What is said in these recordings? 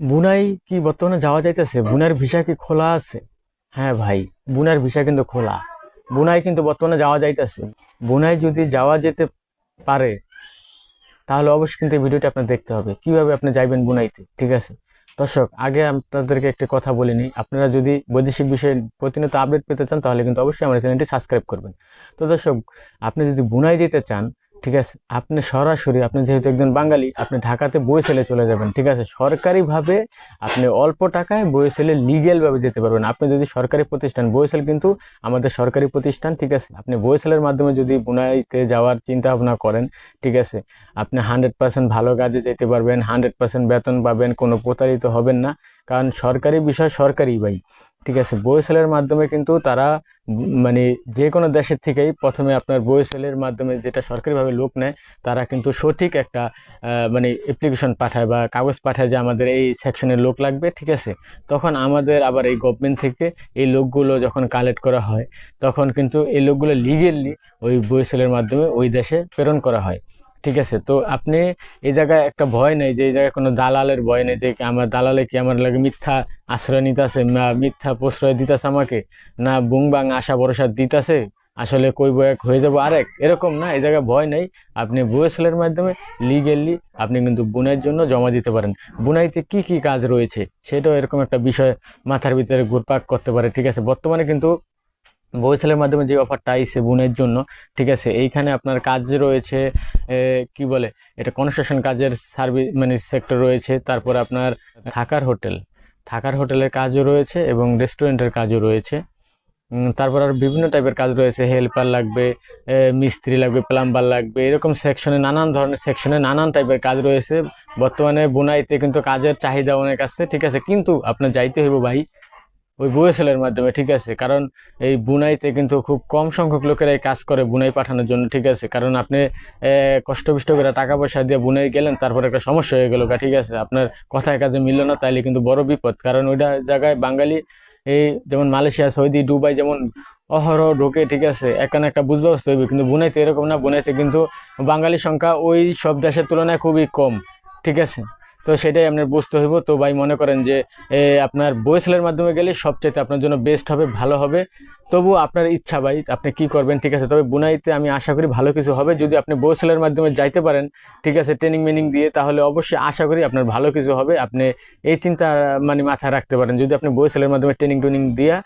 বুনাই কি বর্তমানে যাওয়া যাইতেছে? বুনার ভিসা কি খোলা আছে? হ্যাঁ ভাই বুনার ভিসা কিন্তু খোলা। বুনাই কিন্তু বর্তমানে যাওয়া যাইতেছে। বুনাই যদি যাওয়া যেতে পারে, তাহলে অবশ্যই কিন্তু এই ভিডিওটা আপনার দেখতে হবে। কীভাবে আপনি যাইবেন বুনাইতে, ঠিক আছে? দর্শক, আগে আপনাদেরকে একটি কথা বলে নিই। আপনারা যদি বৈদেশিক বিষয়ে প্রতিনিয়ত আপডেট পেতে চান, তাহলে কিন্তু অবশ্যই আমার চ্যানেলটি সাবস্ক্রাইব করবেন। তো দর্শক, আপনি যদি বুনাই যেতে চান ঠিক আছে? আপনি সরাসরি, আপনি যেহেতু একজন বাঙালি, আপনি ঢাকাতে বই ছেলে চলে যাবেন, ঠিক আছে? সরকারিভাবে আপনি অল্প টাকায় বই ছেলে লিগেলভাবে যেতে পারবেন। আপনি যদি সরকারি প্রতিষ্ঠান বইসেল কিন্তু আমাদের সরকারি প্রতিষ্ঠান, ঠিক আছে? আপনি বইসেলের মাধ্যমে যদি বুনাইতে যাওয়ার চিন্তা ভাবনা করেন, ঠিক আছে? আপনি হান্ড্রেড পার্সেন্ট ভালো কাজে যেতে পারবেন হান্ড্রেড পার্সেন্ট বেতন পাবেন, কোনো প্রতারিত হবেন না। কারণ সরকারি বিষয় সরকারি ভাই, ঠিক আছে? বইসেলের মাধ্যমে কিন্তু তারা মানে যে কোনো দেশের থেকেই প্রথমে আপনার বইসেলের মাধ্যমে যেটা সরকারিভাবে লোক নেয়, তারা কিন্তু সঠিক একটা মানে অ্যাপ্লিকেশন পাঠায় বা কাগজ পাঠায় যে আমাদের এই সেকশনের লোক লাগবে, ঠিক আছে? তখন আমাদের আবার এই গভর্নমেন্ট থেকে এই লোকগুলো যখন কালেক্ট করা হয়, তখন কিন্তু এই লোকগুলো লিগেলি ওই বইসেলের মাধ্যমে ওই দেশে প্রেরণ করা হয়। ঠিক আছে? তো আপনি এই জায়গায় একটা ভয় নেই যে, এই জায়গায় কোনো দালালের ভয় নেই যে আমার দালালে কি আমার লাগে মিথ্যা আশ্রয় নিতেছে মিথ্যা প্রশ্রয় দিতেছে আমাকে? না বুংবাং আশা ভরসা দিতেছে? আসলে কই বয়াক হয়ে যাব আরেক? এরকম না, এই জায়গায় ভয় নেই। আপনি বইসেলের মাধ্যমে লিগেলি আপনি কিন্তু বুনাইয়ের জন্য জমা দিতে পারেন। বুনাইতে কি কি কাজ রয়েছে? সেটাও এরকম একটা বিষয় মাথার ভিতরে ঘুরপাক করতে পারে, ঠিক আছে? বর্তমানে কিন্তু বইসেলের মাধ্যমে যে অফারটা আইছে বুনের জন্য, ঠিক আছে? এইখানে আপনার কাজ রয়েছে কি বলে? এটা কনস্ট্রাকশন কাজের সার্ভিস মানে সেক্টর রয়েছে, তারপর আপনার থাকার হোটেল। থাকার হোটেলের কাজও রয়েছে এবং রেস্টুরেন্টের কাজও রয়েছে। তারপর আর বিভিন্ন টাইপের কাজ রয়েছে। হেল্পার লাগবে মিস্ত্রি লাগবে প্লাম্বার লাগবে, এরকম সেকশনে নানান ধরনের সেকশনে নানান টাইপের কাজ রয়েছে। বর্তমানে বোনাইতে কিন্তু কাজের চাহিদা অনেক আছে, ঠিক আছে? কিন্তু আপনার যাইতে হইব ভাই ওই বুয়েসেলের মাধ্যমে, ঠিক আছে? কারণ এই বুনাইতে কিন্তু খুব কম সংখ্যক লোকেরাই কাজ করে বুনাই পাঠানোর জন্য, ঠিক আছে? কারণ আপনি কষ্টবিষ্ট করে টাকা পয়সা দিয়ে বুনাই গেলেন, তারপর একটা সমস্যা হয়ে গেল ঠিক আছে? আপনার কথায় কাজে মিলল না, তাইলে কিন্তু বড় বিপদ। কারণ ওইটা জায়গায় বাঙালি, এই যেমন মালয়েশিয়া, সৌদি, দুবাই যেমন অহরহ ঢোকে, ঠিক আছে? এখানে একটা বুঝ ব্যবস্থা হইবে, কিন্তু বুনাইতে এরকম না, বুনাইতে কিন্তু বাঙালি সংখ্যা ওই সব দেশের তুলনায় খুবই কম, ঠিক আছে? তো সেটাই আপনার বুঝতে হইব। তো ভাই মনে করেন যে আপনার বইসেলের মাধ্যমে গেলে সবচেয়ে আপনার জন্য বেস্ট হবে, ভালো হবে। তবু আপনার ইচ্ছা ভাই, আপনি কি করবেন, ঠিক আছে? তবে বুনাইতে আমি আশা করি ভালো কিছু হবে। যদি আপনি বইসেলের মাধ্যমে যাইতে পারেন, ঠিক আছে ট্রেনিং মেনিং দিয়ে, তাহলে অবশ্যই আশা করি আপনার ভালো কিছু হবে। আপনি এই চিন্তা মানে মাথায় রাখতে পারেন। যদি আপনি বইসেলের মাধ্যমে ট্রেনিং ট্রেনিং দিয়া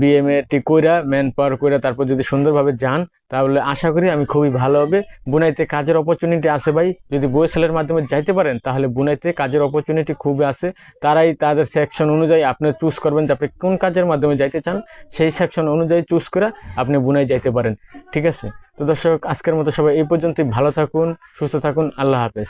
বিএমএ টি কইরা, ম্যান পাওয়ার কইরা তারপর যদি সুন্দরভাবে যান, তাহলে আশা করি আমি খুবই ভালো হবে। বুনাইতে কাজের অপরচুনিটি আছে ভাই। যদি বইসেলের মাধ্যমে যাইতে পারেন, তাহলে বুনাইতে কাজের অপরচুনিটি খুবই আছে। তারাই তাদের সেকশন অনুযায়ী আপনি চুজ করবেন যে আপনি কোন কাজের মাধ্যমে যাইতে চান। সেই সেকশন অনুযায়ী চুজ করে আপনি বুনাই যাইতে পারেন। ঠিক আছে? তো দর্শক, আজকের মতো সবাই এই পর্যন্তই। ভালো থাকুন, সুস্থ থাকুন। আল্লাহ হাফেজ।